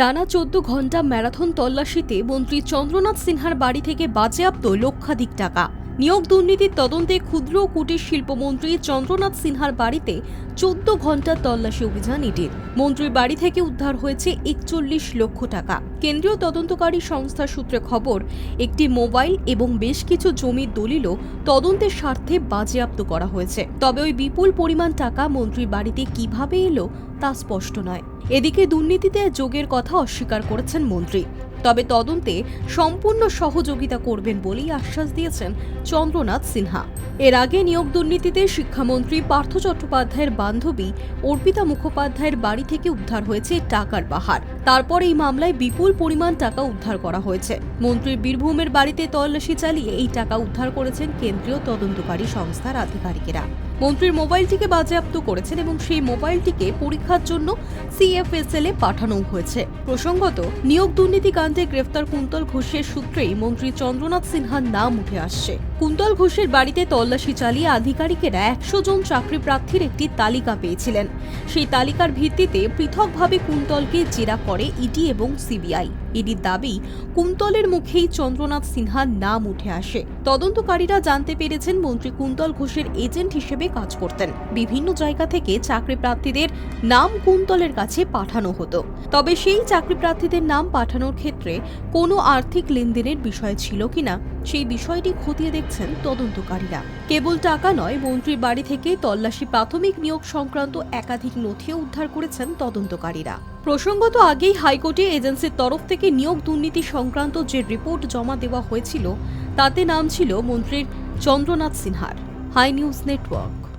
টানা চোদ্দ ঘণ্টা ম্যারাথন তল্লাশিতে মন্ত্রী চন্দ্রনাথ সিনহার বাড়ি থেকে বাজেয়াপ্ত লক্ষাধিক টাকা। নিয়োগ দুর্নীতির তদন্তে ক্ষুদ্র কুটির শিল্পমন্ত্রী চন্দ্রনাথ সিনহার বাড়িতে চোদ্দ ঘণ্টার তল্লাশি অভিযান ইডির মন্ত্রীর বাড়ি থেকে উদ্ধার হয়েছে একচল্লিশ লক্ষ টাকা। কেন্দ্রীয় তদন্তকারী সংস্থার সূত্রে খবর, একটি মোবাইল এবং বেশ কিছু জমির দলিলও তদন্তের স্বার্থে বাজেয়াপ্ত করা হয়েছে। তবে ওই বিপুল পরিমাণ টাকা মন্ত্রীর বাড়িতে কীভাবে এলো তা স্পষ্ট নয়। এদিকে দুর্নীতিতে যোগের কথা অস্বীকার করেছেন মন্ত্রী। তবে তদন্তে সম্পূর্ণ সহযোগিতা করবেন বলেই আশ্বাস দিয়েছেন চন্দ্রনাথ সিনহা। এর আগে নিয়োগ দুর্নীতিতে শিক্ষামন্ত্রী পার্থ চট্টোপাধ্যায়ের বান্ধবী অর্পিতা মুখোপাধ্যায়ের বাড়ি থেকে উদ্ধার হয়েছে টাকার বাহার তারপর এই মামলায় বিপুল পরিমাণ টাকা উদ্ধার করা হয়েছে। মন্ত্রীর বীরভূমের বাড়িতে তল্লাশি চালিয়ে এই টাকা উদ্ধার করেছেন কেন্দ্রীয় তদন্তকারী সংস্থার আধিকারিকেরা। মন্ত্রীর মোবাইলটিকে বাজেয়াপ্ত করেছেন এবং সেই মোবাইলটিকে পরীক্ষার জন্য সিএফএসএল এ পাঠানো হয়েছে। প্রসঙ্গত, নিয়োগ দুর্নীতি কাণ্ডে গ্রেফতার কুন্তল ঘোষের সূত্রেই মন্ত্রী চন্দ্রনাথ সিনহার নাম উঠে আসছে। কুন্তল ঘোষের বাড়িতে তল্লাশি চালিয়ে আধিকারিকেরা একশো জন চাকরি প্রার্থীর একটি তালিকা পেয়েছিলেন। সেই তালিকার ভিত্তিতে পৃথকভাবে কুন্তলকে জেরা করে ইডি এবং সিবিআই। ইডির দাবি, কুন্তলের মুখেই চন্দ্রনাথ সিনহার নাম উঠে আসে। তদন্তকারীরা জানতে পেরেছেন মন্ত্রী কুন্তল ঘোষের এজেন্ট হিসেবে কাজ করতেন। বিভিন্ন জায়গা থেকে চাকরি প্রার্থীদের নাম কুন্তলের কাছে পাঠানো হতো। তবে সেই চাকরি প্রার্থীদের নাম পাঠানোর ক্ষেত্রে কোনো আর্থিক লেনদেনের বিষয় ছিল কিনা, সেই বিষয়টি খতিয়ে দেখছেন তদন্তকারীরা। কেবল টাকা নয়, মন্ত্রীর বাড়ি থেকে তল্লাশি প্রাথমিক নিয়োগ সংক্রান্ত একাধিক নথিও উদ্ধার করেছেন তদন্তকারীরা। প্রসঙ্গত আগেই হাইকোর্টে এজেন্সির তরফ থেকে নিয়োগ দুর্নীতি সংক্রান্ত যে রিপোর্ট জমা দেওয়া হয়েছিল, তাতে নাম ছিল মন্ত্রীর চন্দ্রনাথ সিনহার, হাই নিউজ নেটওয়ার্ক।